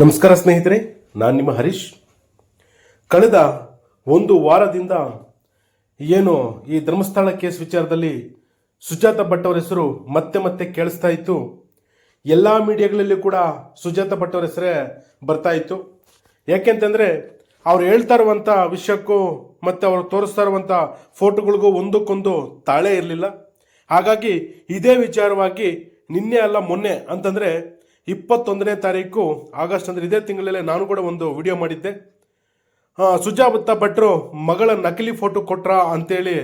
ನಮಸ್ಕಾರ ಸ್ನೇಹಿತರೆ, ನಾನು ನಿಮ್ಮ ಹರೀಶ್. ಕಳೆದ ಒಂದು ವಾರದಿಂದ ಏನು ಈ ಧರ್ಮಸ್ಥಳ ಕೇಸ್ ವಿಚಾರದಲ್ಲಿ ಸುಜಾತ ಭಟ್ ಅವರ ಹೆಸರು ಮತ್ತೆ ಮತ್ತೆ ಕೇಳಿಸ್ತಾ ಇತ್ತು. ಎಲ್ಲ ಮೀಡಿಯಾಗಳಲ್ಲಿ ಕೂಡ ಸುಜಾತ ಭಟ್ ಅವರ ಹೆಸರೇ ಬರ್ತಾ ಇತ್ತು. ಯಾಕೆಂತಂದ್ರೆ ಅವ್ರು ಹೇಳ್ತಾ ಇರುವಂಥ ವಿಷಯಕ್ಕೂ ಮತ್ತು ಅವರು ತೋರಿಸ್ತಾ ಇರುವಂಥ ಫೋಟೋಗಳಿಗೂ ಒಂದಕ್ಕೊಂದು ತಾಳೆ ಇರಲಿಲ್ಲ. ಹಾಗಾಗಿ ಇದೇ ವಿಚಾರವಾಗಿ ನಿನ್ನೆ ಅಲ್ಲ ಮೊನ್ನೆ ಅಂತಂದ್ರೆ ಇಪ್ಪತ್ತೊಂದನೇ ತಾರೀಕು ಆಗಸ್ಟ್ ಅಂದರೆ ಇದೇ ತಿಂಗಳಲ್ಲೇ ನಾನು ಕೂಡ ಒಂದು ವಿಡಿಯೋ ಮಾಡಿದ್ದೆ. ಸುಜಾಬತ್ತ ಭಟ್ರು ಮಗಳ ನಕಲಿ ಫೋಟೋ ಕೊಟ್ರ ಅಂತೇಳಿ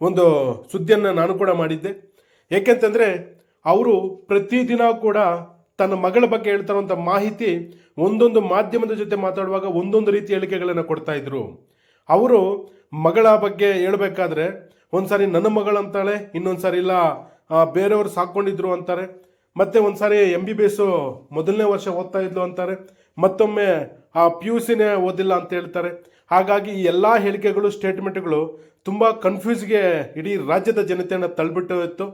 ಒಂದು ಸುದ್ದಿಯನ್ನು ನಾನು ಕೂಡ ಮಾಡಿದ್ದೆ. ಏಕೆಂತಂದರೆ ಅವರು ಪ್ರತಿದಿನ ಕೂಡ ತನ್ನ ಮಗಳ ಬಗ್ಗೆ ಹೇಳ್ತಾರಂಥ ಮಾಹಿತಿ ಒಂದೊಂದು ಮಾಧ್ಯಮದ ಜೊತೆ ಮಾತಾಡುವಾಗ ಒಂದೊಂದು ರೀತಿ ಹೇಳಿಕೆಗಳನ್ನು ಕೊಡ್ತಾ ಇದ್ರು. ಅವರು ಮಗಳ ಬಗ್ಗೆ ಹೇಳಬೇಕಾದ್ರೆ ಒಂದ್ಸಾರಿ ನನ್ನ ಮಗಳಂತಾಳೆ ಇನ್ನೊಂದ್ಸಾರಿ ಇಲ್ಲ ಆ, ಬೇರೆಯವರು ಸಾಕೊಂಡಿದ್ರು ಅಂತಾರೆ. ಮತ್ತೆ ಒಂದ್ಸಾರಿ ಎಂ ಬಿ ಬಿ ಎಸ್ ಮೊದಲನೇ ವರ್ಷ ಓದ್ತಾ ಇದ್ಲು ಅಂತಾರೆ. ಮತ್ತೊಮ್ಮೆ ಆ ಪಿ ಯು ಸಿನೇ ಓದಿಲ್ಲ ಅಂತ ಹೇಳ್ತಾರೆ. ಹಾಗಾಗಿ ಈ ಎಲ್ಲ ಹೇಳಿಕೆಗಳು ಸ್ಟೇಟ್ಮೆಂಟ್ಗಳು ತುಂಬ ಕನ್ಫ್ಯೂಸ್ಗೆ ಇಡೀ ರಾಜ್ಯದ ಜನತೆಯನ್ನು ತಳ್ಳಿಬಿಟ್ಟು ಇತ್ತು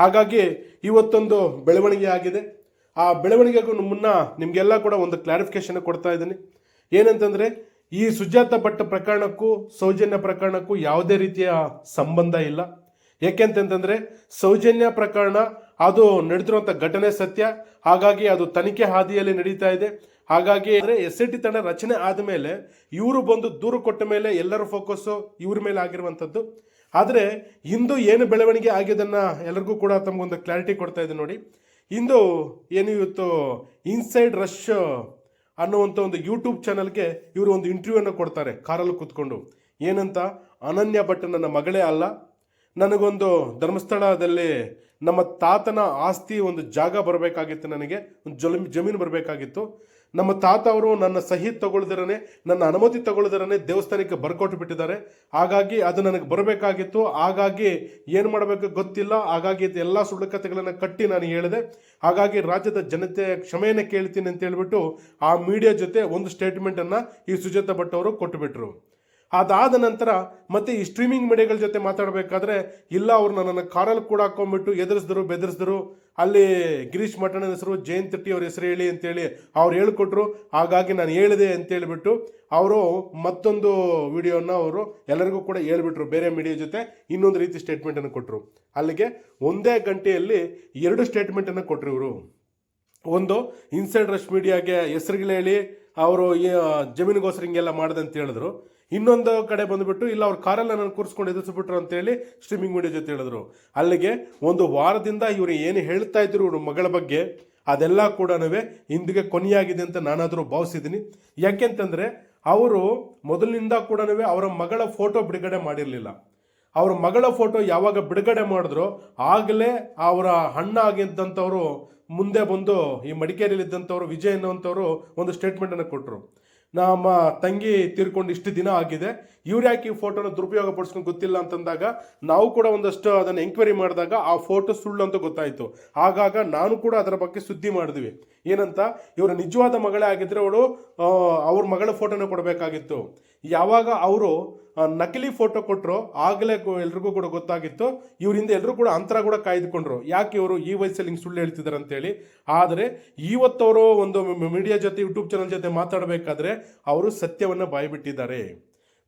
ಹಾಗಾಗಿ ಇವತ್ತೊಂದು ಬೆಳವಣಿಗೆ ಆಗಿದೆ. ಆ ಬೆಳವಣಿಗೆಗೂ ಮುನ್ನ ನಿಮಗೆಲ್ಲ ಕೂಡ ಒಂದು ಕ್ಲಾರಿಫಿಕೇಶನ್ ಕೊಡ್ತಾ ಇದ್ದೀನಿ. ಏನಂತಂದ್ರೆ ಈ ಸುಜಾತ ಭಟ್ ಪ್ರಕರಣಕ್ಕೂ, ಸೌಜನ್ಯ ಪ್ರಕರಣಕ್ಕೂ ಯಾವುದೇ ರೀತಿಯ ಸಂಬಂಧ ಇಲ್ಲ. ಏಕೆಂತಂದ್ರೆ ಸೌಜನ್ಯ ಪ್ರಕರಣ ಅದು ನಡೆದಿರುವಂಥ ಘಟನೆ ಸತ್ಯ. ಹಾಗಾಗಿ ಅದು ತನಿಖೆ ಹಾದಿಯಲ್ಲಿ ನಡೀತಾ ಇದೆ. ಹಾಗಾಗಿ ಅಂದ್ರೆ ಎಸ್ ಐ ಟಿ ತಂಡ ರಚನೆ ಆದಮೇಲೆ ಇವರು ಬಂದು ದೂರು ಕೊಟ್ಟ ಮೇಲೆ ಎಲ್ಲರ ಫೋಕಸ್ಸು ಇವ್ರ ಮೇಲೆ ಆಗಿರುವಂಥದ್ದು ಆದರೆ ಇಂದು ಏನು ಬೆಳವಣಿಗೆ ಆಗಿದ್ದನ್ನು ಎಲ್ಲರಿಗೂ ಕೂಡ ತಮಗೊಂದು ಕ್ಲಾರಿಟಿ ಕೊಡ್ತಾ ಇದೆ ನೋಡಿ. ಇಂದು ಏನು ಇವತ್ತು ಇನ್ಸೈಡ್ ರಶ್ ಅನ್ನುವಂಥ ಒಂದು ಯೂಟ್ಯೂಬ್ ಚಾನಲ್ಗೆ ಇವರು ಒಂದು ಇಂಟರ್ವ್ಯೂವನ್ನು ಕೊಡ್ತಾರೆ ಕಾರಲ್ಲಿ ಕೂತ್ಕೊಂಡು. ಏನಂತ? ಅನನ್ಯ ಭಟ್ ನನ್ನ ಮಗಳೇ ಅಲ್ಲ ನನಗೊಂದು ಧರ್ಮಸ್ಥಳದಲ್ಲಿ ನಮ್ಮ ತಾತನ ಆಸ್ತಿ ಒಂದು ಜಾಗ ಬರಬೇಕಾಗಿತ್ತು ನನಗೆ, ಒಂದು ಜಮೀನು ಜಮೀನು ಬರಬೇಕಾಗಿತ್ತು. ನಮ್ಮ ತಾತ ಅವರು ನನ್ನ ಸಹಿ ತಗೊಳ್ದಿರನೆ, ನನ್ನ ಅನುಮತಿ ತಗೊಳ್ದಿರನೆ ದೇವಸ್ಥಾನಕ್ಕೆ ಬರ್ಕೊಟ್ಟು ಬಿಟ್ಟಿದ್ದಾರೆ. ಹಾಗಾಗಿ ಅದು ನನಗೆ ಬರಬೇಕಾಗಿತ್ತು. ಹಾಗಾಗಿ ಏನು ಮಾಡಬೇಕು ಗೊತ್ತಿಲ್ಲ. ಹಾಗಾಗಿ ಎಲ್ಲ ಸುಳ್ಳು ಕಥೆಗಳನ್ನು ಕಟ್ಟಿ ನಾನು ಹೇಳಿದೆ. ಹಾಗಾಗಿ ರಾಜ್ಯದ ಜನತೆ ಕ್ಷಮೆಯನ್ನು ಕೇಳ್ತೀನಿ ಅಂತ ಹೇಳ್ಬಿಟ್ಟು ಆ ಮೀಡಿಯಾ ಜೊತೆ ಒಂದು ಸ್ಟೇಟ್ಮೆಂಟನ್ನು ಈ ಸುಜಾತ ಭಟ್ ಅವರು ಕೊಟ್ಟುಬಿಟ್ರು ಅದಾದ ನಂತರ ಮತ್ತೆ ಈ ಸ್ಟ್ರೀಮಿಂಗ್ ಮೀಡಿಯಾಗಳ ಜೊತೆ ಮಾತಾಡಬೇಕಾದ್ರೆ, ಇಲ್ಲ ಅವ್ರು ನನ್ನನ್ನು ಕಾರಲ್ಲಿ ಕೂಡ ಹಾಕೊಂಡ್ಬಿಟ್ಟು ಎದುರಿಸಿದ್ರು, ಬೆದರಿಸಿದ್ರು. ಅಲ್ಲಿ ಗಿರೀಶ್ ಮಠನ ಹೆಸರು, ಜಯಂತ್ ತಟ್ಟಿ ಅವ್ರ ಹೆಸರು ಹೇಳಿ ಅಂತೇಳಿ ಅವ್ರು ಹೇಳ್ಕೊಟ್ರು. ಹಾಗಾಗಿ ನಾನು ಹೇಳಿದೆ ಅಂತ ಹೇಳ್ಬಿಟ್ಟು ಅವರು ಮತ್ತೊಂದು ವಿಡಿಯೋನ ಅವರು ಎಲ್ಲರಿಗೂ ಕೂಡ ಹೇಳ್ಬಿಟ್ರು. ಬೇರೆ ಮೀಡಿಯಾ ಜೊತೆ ಇನ್ನೊಂದು ರೀತಿ ಸ್ಟೇಟ್ಮೆಂಟನ್ನು ಕೊಟ್ಟರು ಅಲ್ಲಿಗೆ ಒಂದೇ ಗಂಟೆಯಲ್ಲಿ ಎರಡು ಸ್ಟೇಟ್ಮೆಂಟನ್ನು ಕೊಟ್ಟರು ಇವರು. ಒಂದು ಇನ್ಸೈಡ್ ರಶ್ ಮೀಡಿಯಾಗೆ ಹೆಸರುಗಳು ಹೇಳಿ, ಅವರು ಜಮೀನಿಗೋಸ್ಕರ ಹಿಂಗೆಲ್ಲ ಮಾಡಿದೆ ಅಂತ ಹೇಳಿದ್ರು. ಇನ್ನೊಂದು ಕಡೆ ಬಂದುಬಿಟ್ಟು, ಇಲ್ಲ ಅವ್ರ ಕಾರಲ್ಲ ನಾನು ಕೂರಿಸ್ಕೊಂಡು ಎದುರಿಸ್ಬಿಟ್ರು ಅಂತೇಳಿ ಸ್ಟ್ರೀಮಿಂಗ್ ಮೀಡಿಯಾ ಜೊತೆ ಹೇಳಿದ್ರು. ಅಲ್ಲಿಗೆ ಒಂದು ವಾರದಿಂದ ಇವರು ಏನು ಹೇಳ್ತಾ ಇದ್ರು ಇವ್ರ ಮಗಳ ಬಗ್ಗೆ, ಅದೆಲ್ಲ ಕೂಡ ಇಂದಿಗೆ ಕೊನೆಯಾಗಿದೆ ಅಂತ ನಾನಾದರೂ ಭಾವಿಸಿದ್ದೀನಿ ಯಾಕೆಂತಂದ್ರೆ, ಅವರು ಮೊದಲಿನಿಂದ ಕೂಡ ಅವರ ಮಗಳ ಫೋಟೋ ಬಿಡುಗಡೆ ಮಾಡಿರಲಿಲ್ಲ. ಅವರ ಮಗಳ ಫೋಟೋ ಯಾವಾಗ ಬಿಡುಗಡೆ ಮಾಡಿದ್ರು, ಆಗಲೇ ಅವರ ಅಣ್ಣ ಆಗಿದ್ದಂಥವರು ಮುಂದೆ ಬಂದು ಈ ಮಡಿಕೇರಿಯಲ್ಲಿ ಇದ್ದಂಥವ್ರು ವಿಜಯ್ ಅನ್ನೋವಂಥವ್ರು ಒಂದು ಸ್ಟೇಟ್ಮೆಂಟನ್ನು ಕೊಟ್ಟರು ನಮ್ಮ ತಂಗಿ ತೀರ್ಕೊಂಡು ಇಷ್ಟು ದಿನ ಆಗಿದೆ. ಇವ್ರು ಯಾಕೆ ಈ ಫೋಟೋನ ದುರುಪಯೋಗ ಪಡಿಸ್ಕೊಂಡು ಗೊತ್ತಿಲ್ಲ ಅಂತಂದಾಗ ನಾವು ಕೂಡ ಒಂದಷ್ಟು ಅದನ್ನು ಎಂಕ್ವೈರಿ ಮಾಡಿದಾಗ ಆ ಫೋಟೋ ಸುಳ್ಳು ಅಂತ ಗೊತ್ತಾಯಿತು. ಆಗಾಗ ನಾನು ಕೂಡ ಅದರ ಬಗ್ಗೆ ಸುದ್ದಿ ಮಾಡಿದ್ವಿ. ಏನಂತ? ಇವರ ನಿಜವಾದ ಮಗಳೇ ಆಗಿದ್ದರೆ ಅವಳು ಅವ್ರ ಮಗಳ ಫೋಟೋನ ಕೊಡಬೇಕಾಗಿತ್ತು. ಯಾವಾಗ ಅವರು ನಕಲಿ ಫೋಟೋ ಕೊಟ್ಟರು ಆಗಲೇ ಎಲ್ರಿಗೂ ಕೂಡ ಗೊತ್ತಾಗಿತ್ತು. ಇವರಿಂದ ಎಲ್ಲರೂ ಕೂಡ ಅಂತರ ಕೂಡ ಕಾಯ್ದುಕೊಂಡ್ರು. ಯಾಕೆ ಇವರು ಈ ವಯಸ್ಸಲ್ಲಿ ಹಿಂಗೆ ಸುಳ್ಳು ಹೇಳ್ತಿದ್ದಾರೆ ಅಂತೇಳಿ. ಆದರೆ ಇವತ್ತವರು ಒಂದು ಮೀಡಿಯಾ ಜೊತೆ, ಯೂಟ್ಯೂಬ್ ಚಾನಲ್ ಜೊತೆ ಮಾತಾಡಬೇಕಾದ್ರೆ ಅವರು ಸತ್ಯವನ್ನು ಬಾಯಿಬಿಟ್ಟಿದ್ದಾರೆ.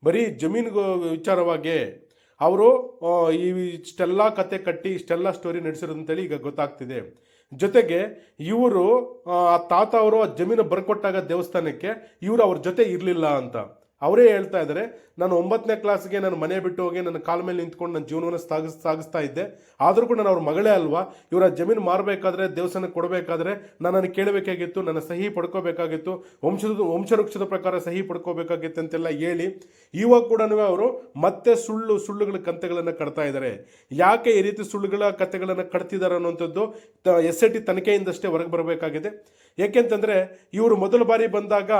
ಬರೀ ಜಮೀನು ವಿಚಾರವಾಗಿ ಅವರು ಈ ಇಷ್ಟೆಲ್ಲ ಕತೆ ಕಟ್ಟಿ, ಇಷ್ಟೆಲ್ಲ ಸ್ಟೋರಿ ನಡೆಸಿರೋದಂತೇಳಿ ಈಗ ಗೊತ್ತಾಗ್ತಿದೆ. ಜೊತೆಗೆ ಇವರು ಆ ತಾತ ಅವರು ಆ ಜಮೀನು ಬರ್ಕೊಟ್ಟಾಗ ದೇವಸ್ಥಾನಕ್ಕೆ ಇವರು ಅವ್ರ ಜೊತೆ ಇರಲಿಲ್ಲ ಅಂತ. ಅವರೇ ಹೇಳ್ತಾ ಇದ್ದಾರೆ, ನಾನು ಒಂಬತ್ತನೇ ಕ್ಲಾಸ್ಗೆ ನಾನು ಮನೆ ಬಿಟ್ಟು ಹೋಗಿ ನನ್ನ ಕಾಲ ಮೇಲೆ ನಿಂತ್ಕೊಂಡು ನನ್ನ ಜೀವನವನ್ನು ಸಾಗಿಸ್, ಸಾಗಿಸ್ತಾ ಇದ್ದೆ. ಆದರೂ ಕೂಡ ನಾನು ಅವ್ರ ಮಗಳೇ ಅಲ್ವಾ? ಇವರ ಜಮೀನು ಮಾರಬೇಕಾದ್ರೆ, ದೇವಸ್ಥಾನಕ್ಕೆ ಕೊಡಬೇಕಾದ್ರೆ ನನ್ನನ್ನು ಕೇಳಬೇಕಾಗಿತ್ತು, ನನ್ನ ಸಹಿ ಪಡ್ಕೋಬೇಕಾಗಿತ್ತು, ವಂಶದ, ವಂಶವೃಕ್ಷದ ಪ್ರಕಾರ ಸಹಿ ಪಡ್ಕೋಬೇಕಾಗಿತ್ತು ಅಂತೆಲ್ಲ ಹೇಳಿ, ಇವಾಗ ಕೂಡ ಅವರು ಮತ್ತೆ ಸುಳ್ಳು, ಸುಳ್ಳುಗಳ ಕಂತೆಗಳನ್ನು ಕಟ್ತಾ ಇದ್ದಾರೆ. ಯಾಕೆ ಈ ರೀತಿ ಸುಳ್ಳುಗಳ ಕತೆಗಳನ್ನು ಕಟ್ತಿದ್ದಾರೆ ಅನ್ನೋಂಥದ್ದು ಎಸ್ ಐ ಟಿ ತನಿಖೆಯಿಂದಷ್ಟೇ ಹೊರಗೆ ಬರಬೇಕಾಗಿದೆ. ಏಕೆಂತಂದ್ರೆ ಇವರು ಮೊದಲ ಬಾರಿ ಬಂದಾಗ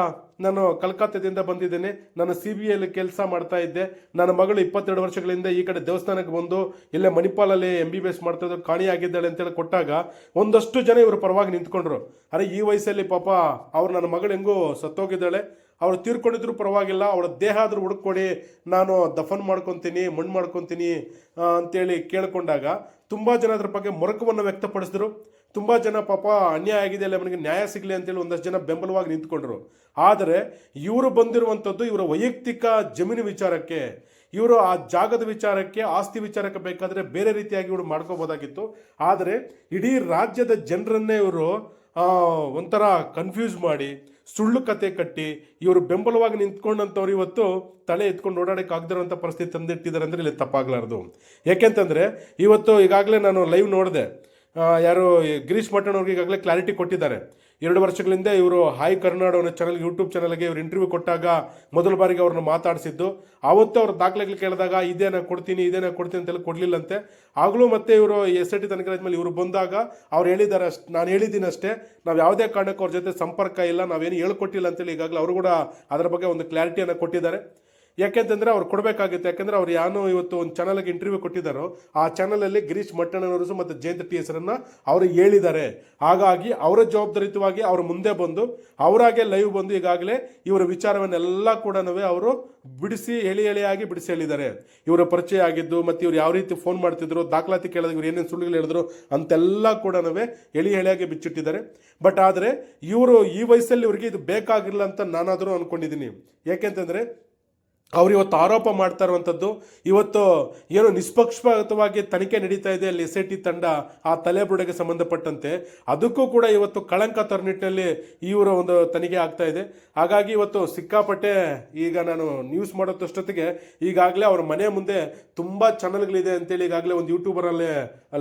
ನಾನು ಕಲ್ಕತ್ತಾದಿಂದ ಬಂದಿದ್ದೇನೆ. ನಾನು ಸಿ ಬಿ ಐಲಿ ಕೆಲಸ ಮಾಡ್ತಾ ಇದ್ದೆ. ನನ್ನ ಮಗಳು ಇಪ್ಪತ್ತೆರಡು ವರ್ಷಗಳಿಂದ ಈ ಕಡೆ ದೇವಸ್ಥಾನಕ್ಕೆ ಬಂದು ಇಲ್ಲೇ ಮಣಿಪಾಲಲ್ಲಿ ಎಂ ಬಿ ಬಿ ಎಸ್ ಮಾಡ್ತಾ ಕಾಣಿಯಾಗಿದ್ದಾಳೆ ಅಂತೇಳಿ ಕೊಟ್ಟಾಗ ಒಂದಷ್ಟು ಜನ ಇವರು ಪರವಾಗಿ ನಿಂತ್ಕೊಂಡ್ರು. ಅರೆ, ಈ ವಯಸ್ಸಲ್ಲಿ ಪಾಪ ಅವ್ರು ನನ್ನ ಮಗಳು ಹೆಂಗೂ ಸತ್ತೋಗಿದ್ದಾಳೆ. ಅವ್ರು ತೀರ್ಕೊಂಡಿದ್ರು ಪರವಾಗಿಲ್ಲ. ಅವಳ ದೇಹ ಆದರೂ ಹುಡುಕೊಡಿ. ನಾನು ದಫನ್ ಮಾಡ್ಕೊತೀನಿ, ಮಣ್ಣು ಮಾಡ್ಕೊತೀನಿ ಅಂತೇಳಿ ಕೇಳಿಕೊಂಡಾಗ ತುಂಬ ಜನ ಅದ್ರ ಬಗ್ಗೆ ಮೊರಕವನ್ನು ವ್ಯಕ್ತಪಡಿಸಿದ್ರು. ತುಂಬಾ ಜನ ಪಾಪ ಅನ್ಯಾಯ ಆಗಿದೆ ಅಲ್ಲ ಅವನಿಗೆ ನ್ಯಾಯ ಸಿಗಲಿ ಅಂತೇಳಿ ಒಂದಷ್ಟು ಜನ ಬೆಂಬಲವಾಗಿ ನಿಂತ್ಕೊಂಡ್ರು. ಆದರೆ ಇವರು ಬಂದಿರುವಂಥದ್ದು ಇವರ ವೈಯಕ್ತಿಕ ಜಮೀನು ವಿಚಾರಕ್ಕೆ, ಇವರು ಆ ಜಾಗದ ವಿಚಾರಕ್ಕೆ, ಆಸ್ತಿ ವಿಚಾರಕ್ಕೆ ಬೇಕಾದರೆ ಬೇರೆ ರೀತಿಯಾಗಿ ಇವರು ಮಾಡ್ಕೋಬೋದಾಗಿತ್ತು. ಆದರೆ ಇಡೀ ರಾಜ್ಯದ ಜನರನ್ನೇ ಇವರು ಒಂಥರ ಕನ್ಫ್ಯೂಸ್ ಮಾಡಿ, ಸುಳ್ಳು ಕತೆ ಕಟ್ಟಿ, ಇವರು ಬೆಂಬಲವಾಗಿ ನಿಂತ್ಕೊಂಡಂಥವ್ರು ಇವತ್ತು ತಲೆ ಎತ್ಕೊಂಡು ಓಡಾಡಕ್ಕೆ ಆಗದಿರೋಂಥ ಪರಿಸ್ಥಿತಿ ತಂದಿಟ್ಟಿದ್ದಾರೆ ಅಂದರೆ ಇಲ್ಲಿ ತಪ್ಪಾಗಲಾರ್ದು. ಯಾಕೆಂತಂದರೆ ಇವತ್ತು ಈಗಾಗಲೇ ನಾನು ಲೈವ್ ನೋಡಿದೆ. ಯಾರು ಗಿರೀಶ್ ಮಠಣ್ ಅವ್ರಿಗೆ ಈಗಾಗಲೇ ಕ್ಲಾರಿಟಿ ಕೊಟ್ಟಿದ್ದಾರೆ. ಎರಡು ವರ್ಷಗಳಿಂದ ಇವರು ಹಾಯ್ ಕರ್ನಾಡು ಅನ್ನೋ ಚಾನಲ್ ಯೂಟ್ಯೂಬ್ ಚಾನಲ್ಗೆ ಇವರು ಇಂಟರ್ವ್ಯೂ ಕೊಟ್ಟಾಗ ಮೊದಲ ಬಾರಿಗೆ ಅವ್ರನ್ನ ಮಾತಾಡಿಸಿದ್ದು. ಆವತ್ತು ಅವ್ರ ದಾಖಲೆಗಳು ಕೇಳಿದಾಗ ಇದೇನ ಕೊಡ್ತೀನಿ ಇದೇನ ಕೊಡ್ತೀನಿ ಅಂತೆಲ್ಲ ಕೊಡಲಿಲ್ಲಂತೆ. ಆಗಲೂ ಮತ್ತೆ ಇವರು ಎಸ್ ಐ ಟಿ ತನಿಖೆ ಮೇಲೆ ಇವರು ಬಂದಾಗ ಅವ್ರು ಹೇಳಿದ್ದಾರೆ ಅಷ್ಟು, ನಾನು ಹೇಳಿದ್ದೀನಿ ಅಷ್ಟೇ. ನಾವು ಯಾವುದೇ ಕಾರಣಕ್ಕೂ ಅವ್ರ ಜೊತೆ ಸಂಪರ್ಕ ಇಲ್ಲ, ನಾವೇನು ಹೇಳ್ಕೊಟ್ಟಿಲ್ಲ ಅಂತೇಳಿ ಈಗಾಗಲೇ ಅವರು ಕೂಡ ಅದರ ಬಗ್ಗೆ ಒಂದು ಕ್ಲಾರಿಟಿಯನ್ನು ಕೊಟ್ಟಿದ್ದಾರೆ. ಯಾಕೆಂತಂದ್ರೆ ಅವ್ರು ಕೊಡಬೇಕಾಗುತ್ತೆ. ಯಾಕೆಂದರೆ ಅವ್ರು ಯಾನೋ ಇವತ್ತು ಒಂದು ಚಾನಲ್ಗೆ ಇಂಟರ್ವ್ಯೂ ಕೊಟ್ಟಿದ್ದಾರೋ, ಆ ಚಾನಲಲ್ಲಿ ಗಿರೀಶ್ ಮಟ್ಟಣ್ಣನವರು ಮತ್ತು ಜಯಂತ್ ಟಿ ಹೆಸರನ್ನ ಅವರು ಹೇಳಿದ್ದಾರೆ. ಹಾಗಾಗಿ ಅವರ ಜವಾಬ್ದಾರಿತವಾಗಿ ಅವರು ಮುಂದೆ ಬಂದು, ಅವರಾಗೆ ಲೈವ್ ಬಂದು ಈಗಾಗಲೇ ಇವರ ವಿಚಾರವನ್ನೆಲ್ಲ ಕೂಡ ಅವರು ಬಿಡಿಸಿ, ಎಳಿ ಎಳೆಯಾಗಿ ಬಿಡಿಸಿ ಹೇಳಿದ್ದಾರೆ. ಇವರ ಪರಿಚಯ ಆಗಿದ್ದು ಮತ್ತು ಇವ್ರು ಯಾವ ರೀತಿ ಫೋನ್ ಮಾಡ್ತಿದ್ರು, ದಾಖಲಾತಿ ಕೇಳಿದ್ರು ಇವ್ರು ಏನೇನು ಸುಳ್ಳುಗಳು ಹೇಳಿದ್ರು ಅಂತೆಲ್ಲ ಕೂಡ ಎಳಿ ಎಳೆಯಾಗಿ ಬಿಚ್ಚಿಟ್ಟಿದ್ದಾರೆ. ಬಟ್ ಆದರೆ ಇವರು ಈ ವಯಸ್ಸಲ್ಲಿ ಇವರಿಗೆ ಇದು ಬೇಕಾಗಿಲ್ಲ ಅಂತ ನಾನಾದರೂ ಅಂದ್ಕೊಂಡಿದ್ದೀನಿ ಯಾಕೆಂತಂದರೆ ಅವ್ರು ಇವತ್ತು ಆರೋಪ ಮಾಡ್ತಾ ಇರುವಂಥದ್ದು, ಇವತ್ತು ಏನು ನಿಷ್ಪಕ್ಷಪಾತವಾಗಿ ತನಿಖೆ ನಡೀತಾ ಇದೆ, ಅಲ್ಲಿ ಎಸ್ ಐ ಟಿ ತಂಡ ಆ ತಲೆಬುರುಡೆಗೆ ಸಂಬಂಧಪಟ್ಟಂತೆ. ಅದಕ್ಕೂ ಕೂಡ ಇವತ್ತು ಕಳಂಕ ತರೋ ನಿಟ್ಟಿನಲ್ಲಿ ಇವರ ಒಂದು ತನಿಖೆ ಆಗ್ತಾ ಇದೆ. ಹಾಗಾಗಿ ಇವತ್ತು ಸಿಕ್ಕಾಪಟ್ಟೆ ಈಗ ನಾನು ನ್ಯೂಸ್ ಮಾಡೋದಷ್ಟೊತ್ತಿಗೆ ಈಗಾಗಲೇ ಅವ್ರ ಮನೆ ಮುಂದೆ ತುಂಬ ಚಾನಲ್ಗಳಿದೆ ಅಂತೇಳಿ ಈಗಾಗಲೇ ಒಂದು ಯೂಟ್ಯೂಬರಲ್ಲಿ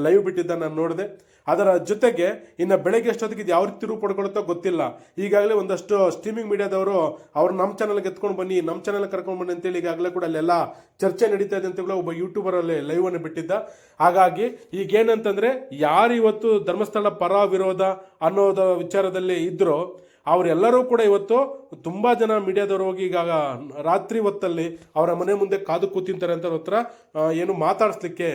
ಲೈವ್ ಬಿಟ್ಟಿದ್ದ ನಾನು ನೋಡಿದೆ. ಅದರ ಜೊತೆಗೆ ಇನ್ನು ಬೆಳಗ್ಗೆ ಎಷ್ಟೊತ್ತಿಗೆ ಇದು ಯಾವ ರೀತಿ ರೂಪ ಪಡ್ಕೊಳ್ಳುತ್ತೋ ಗೊತ್ತಿಲ್ಲ. ಈಗಾಗಲೇ ಒಂದಷ್ಟು ಸ್ಟ್ರೀಮಿಂಗ್ ಮೀಡಿಯಾದವರು ಅವ್ರು ನಮ್ಮ ಚಾನಲ್ಗೆ ಎತ್ಕೊಂಡು ಬನ್ನಿ ನಮ್ಮ ಚಾನಲ್ ಕರ್ಕೊಂಡು ಬನ್ನಿ ಅಂತೇಳಿ ಈಗಾಗಲೇ ಕೂಡ ಅಲ್ಲೆಲ್ಲ ಚರ್ಚೆ ನಡೀತಾ ಇದೆ ಅಂತ ಕೂಡ ಒಬ್ಬ ಯೂಟ್ಯೂಬರಲ್ಲಿ ಲೈವ್ ಅನ್ನು ಬಿಟ್ಟಿದ್ದ. ಹಾಗಾಗಿ ಈಗ ಏನಂತಂದ್ರೆ ಯಾರು ಇವತ್ತು ಧರ್ಮಸ್ಥಳ ಪರ ವಿರೋಧ ಅನ್ನೋದ ವಿಚಾರದಲ್ಲಿ ಇದ್ರೋ ಅವರೆಲ್ಲರೂ ಕೂಡ ಇವತ್ತು ತುಂಬ ಜನ ಮೀಡಿಯಾದವರು ಹೋಗಿ ಈಗ ರಾತ್ರಿ ಹೊತ್ತಲ್ಲಿ ಅವರ ಮನೆ ಮುಂದೆ ಕಾದು ಕೂತಿಂತಾರೆ ಅಂತ ಹತ್ರ ಏನು ಮಾತಾಡಿಸ್ಲಿಕ್ಕೆ,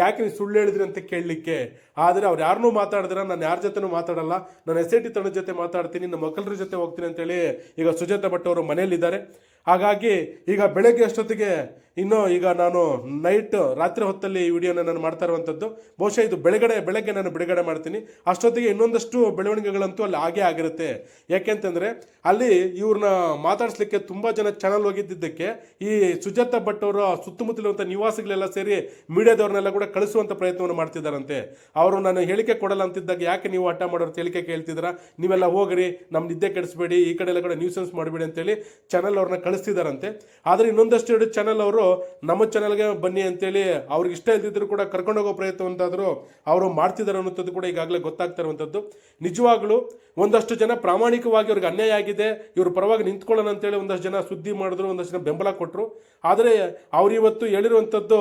ಯಾಕೆ ನೀವು ಸುಳ್ಳು ಹೇಳಿದ್ರಿ ಅಂತ ಕೇಳಲಿಕ್ಕೆ. ಆದರೆ ಅವ್ರು ಯಾರನ್ನೂ ಮಾತಾಡಿದ್ರೆ, ನಾನು ಯಾರ ಜೊತೆನೂ ಮಾತಾಡಲ್ಲ. ನಾನು ಎಸ್ ಐ ಟಿ ತಂಡದ ಜೊತೆ ಮಾತಾಡ್ತೀನಿ, ನಮ್ಮ ಮಕ್ಕಳ ಜೊತೆ ಹೋಗ್ತೀನಿ ಅಂತೇಳಿ ಈಗ ಸುಜಾತ ಭಟ್ ಅವರು ಮನೆಯಲ್ಲಿದ್ದಾರೆ. ಹಾಗಾಗಿ ಈಗ ಬೆಳಗ್ಗೆ ಅಷ್ಟೊತ್ತಿಗೆ ಇನ್ನು ಈಗ ನಾನು ನೈಟ್ ರಾತ್ರಿ ಹೊತ್ತಲ್ಲಿ ಈ ವಿಡಿಯೋನ ನಾನು ಮಾಡ್ತಾ ಇರುವಂಥದ್ದು ಬಹುಶಃ ಇದು ಬೆಳಗಡೆ, ಬೆಳಗ್ಗೆ ನಾನು ಬಿಡುಗಡೆ ಮಾಡ್ತೀನಿ. ಅಷ್ಟೊತ್ತಿಗೆ ಇನ್ನೊಂದಷ್ಟು ಬೆಳವಣಿಗೆಗಳಂತೂ ಅಲ್ಲಿ ಆಗೇ ಆಗಿರುತ್ತೆ. ಯಾಕೆಂತಂದರೆ ಅಲ್ಲಿ ಇವ್ರನ್ನ ಮಾತಾಡಿಸ್ಲಿಕ್ಕೆ ತುಂಬಾ ಜನ ಚಾನಲ್ ಹೋಗಿದ್ದಕ್ಕೆ ಈ ಸುಜಾತ ಭಟ್ ಅವರ ಸುತ್ತಮುತ್ತಲಿರುವಂಥ ನಿವಾಸಿಗಳೆಲ್ಲ ಸೇರಿ ಮೀಡಿಯಾದವ್ರನ್ನೆಲ್ಲ ಕೂಡ ಕಳಿಸುವಂತ ಪ್ರಯತ್ನವನ್ನು ಮಾಡ್ತಿದ್ದಾರಂತೆ. ಅವರು ನಾನು ಹೇಳಿಕೆ ಕೊಡಲ್ಲ ಅಂತಿದ್ದಾಗ ಯಾಕೆ ನೀವು ಹಠ ಮಾಡೋರು ಹೇಳಿಕೆ ಕೇಳ್ತಿದ್ದೀರಾ? ನೀವೆಲ್ಲ ಹೋಗ್ರಿ ನಮ್ಮ ನಿದ್ದೆ ಕೆಡಿಸ್ಬೇಡಿ, ಈ ಕಡೆ ಎಲ್ಲ ಕೂಡ ನ್ಯೂಸೆನ್ಸ್ ಮಾಡಬೇಡಿ ಅಂತೇಳಿ ಚಾನಲ್ ಅವ್ರನ್ನ ಕಳಿಸ್ತಿದ್ದಾರಂತೆ. ಆದರೆ ಇನ್ನೊಂದಷ್ಟು ಚಾನಲ್ ಅವರು ನಮ್ಮ ಚಾನಲ್ಗೆ ಬನ್ನಿ ಅಂತೇಳಿ ಅವ್ರಿಗೆ ಇಷ್ಟ ಇಲ್ದಿದ್ರು ಕೂಡ ಕರ್ಕೊಂಡು ಹೋಗೋ ಪ್ರಯತ್ನವಂತಾದರೂ ಅವರು ಮಾಡ್ತಿದ್ದಾರೆ ಅನ್ನೋಂಥದ್ದು ಕೂಡ ಈಗಾಗಲೇ ಗೊತ್ತಾಗ್ತಾ ಇರುವಂಥದ್ದು. ನಿಜವಾಗ್ಲೂ ಒಂದಷ್ಟು ಜನ ಪ್ರಾಮಾಣಿಕವಾಗಿ ಅವ್ರಿಗೆ ಅನ್ಯಾಯ ಆಗಿದೆ, ಇವರು ಪರವಾಗಿ ನಿಂತ್ಕೊಳ್ಳೋಣ ಅಂತೇಳಿ ಒಂದಷ್ಟು ಜನ ಸುದ್ದಿ ಮಾಡಿದ್ರು, ಒಂದಷ್ಟು ಜನ ಬೆಂಬಲ ಕೊಟ್ಟರು ಆದರೆ ಅವರಿವತ್ತು ಹೇಳಿರುವಂಥದ್ದು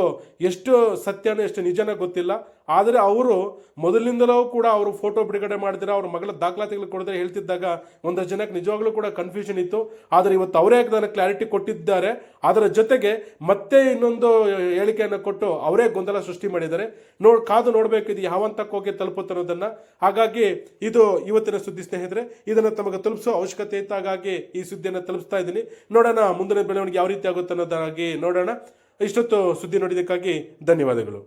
ಎಷ್ಟು ಸತ್ಯನೋ ಎಷ್ಟು ನಿಜನ ಗೊತ್ತಿಲ್ಲ. ಆದರೆ ಅವರು ಮೊದಲಿನಿಂದಲೂ ಕೂಡ ಅವರು ಫೋಟೋ ಬಿಡುಗಡೆ ಮಾಡಿದ್ರೆ ಅವ್ರ ಮಗಳ ದಾಖಲಾತಿಗಳು ಕೊಡಿದ್ರೆ ಹೇಳ್ತಿದ್ದಾಗ ಒಂದಷ್ಟು ಜನಕ್ಕೆ ನಿಜವಾಗ್ಲೂ ಕೂಡ ಕನ್ಫ್ಯೂಷನ್ ಇತ್ತು. ಆದರೆ ಇವತ್ತು ಅವರೇ ನನಗೆ ಕ್ಲಾರಿಟಿ ಕೊಟ್ಟಿದ್ದಾರೆ. ಅದರ ಜೊತೆಗೆ ಮತ್ತೆ ಇನ್ನೊಂದು ಹೇಳಿಕೆಯನ್ನು ಕೊಟ್ಟು ಅವರೇ ಗೊಂದಲ ಸೃಷ್ಟಿ ಮಾಡಿದ್ದಾರೆ. ನೋಡ್, ಕಾದು ನೋಡಬೇಕು, ಇದು ಯಾವ ಹಂತಕ್ಕೆ ಹೋಗಿ ತಲುಪುತ್ತೆ ಹಾಗಾಗಿ ಇದು ಇವತ್ತಿನ ಸುದ್ದಿ ಸ್ನೇಹಿತರೆ, ಇದನ್ನು ತಮಗೆ ತಲುಪಿಸೋ ಅವಶ್ಯಕತೆ ಇತ್ತು ಹಾಗಾಗಿ ಈ ಸುದ್ದಿಯನ್ನು ತಲುಪಿಸ್ತಾ ಇದ್ದೀನಿ. ನೋಡೋಣ ಮುಂದಿನ ಬೆಳವಣಿಗೆ ಯಾವ ರೀತಿ ಆಗುತ್ತೆ ಅನ್ನೋದಾಗಿ ನೋಡೋಣ. ಇಷ್ಟೊತ್ತು ಸುದ್ದಿ ನೋಡಿದ್ದಕ್ಕಾಗಿ ಧನ್ಯವಾದಗಳು.